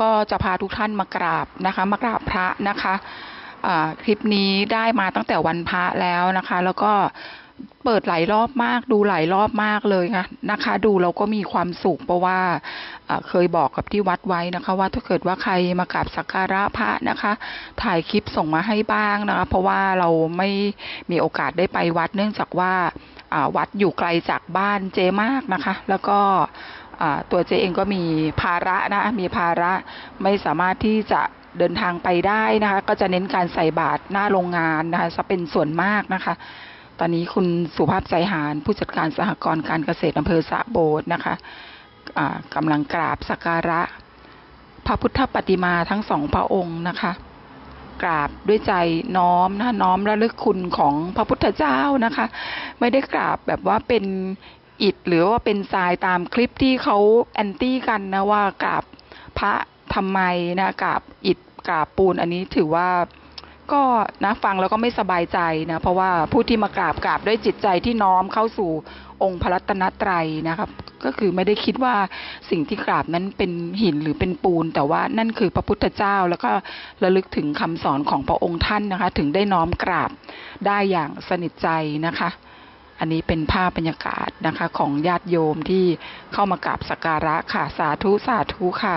ก็จะพาทุกท่านมากราบนะคะ มากราบพระนะคะคลิปนี้ได้มาตั้งแต่วันพระแล้วนะคะ แล้วก็เปิดหลายรอบมาก ดูหลายรอบมากเลยค่ะนะคะ ดูเราก็มีความสุขเพราะว่าเคยบอกกับที่วัดไว้นะคะ ว่าถ้าเกิดว่าใครมากราบสักการะพระนะคะ ถ่ายคลิปส่งมาให้บ้างนะคะ เพราะว่าเราไม่มีโอกาสได้ไปวัดเนื่องจากว่าวัดอยู่ไกลจากบ้านเจมากนะคะ แล้วก็ ตัวเจเองก็มีภาระนะมีภาระไม่สามารถที่จะเดินทางไปได้นะคะ ก็จะเน้นการใส่บาตรหน้าโรงงานนะคะจะเป็นส่วนมากนะคะ ตอนนี้คุณสุภาพใจหารผู้จัดการสหกรณ์การเกษตรอำเภอสะโบดนะคะกำลังกราบสักการะ พระพุทธปฏิมาทั้งสองพระองค์นะคะ กราบด้วยใจน้อมนะน้อมระลึกคุณของพระพุทธเจ้านะคะ ไม่ได้กราบแบบว่าเป็น อิฐหรือว่าเป็นทรายตามคลิปที่เขาแอนตี้กันนะว่ากราบพระทำไมนะกราบอิฐกราบปูนอันนี้ถือว่าก็นะฟังแล้วก็ไม่สบายใจนะเพราะว่าผู้ที่มากราบกราบด้วยจิตใจที่น้อมเข้าสู่องค์พระรัตนตรัยนะครับ ก็คือไม่ได้คิดว่าสิ่งที่กราบนั้นเป็นหินหรือเป็นปูน แต่ว่านั่นคือพระพุทธเจ้าแล้วก็ระลึกถึงคำสอนของพระองค์ท่านนะคะ ถึงได้น้อมกราบได้อย่างสนิทใจนะคะ อันนี้เป็นภาพบรรยากาศนะคะของญาติโยมที่เข้ามากราบสักการะค่ะ สาธุ สาธุค่ะ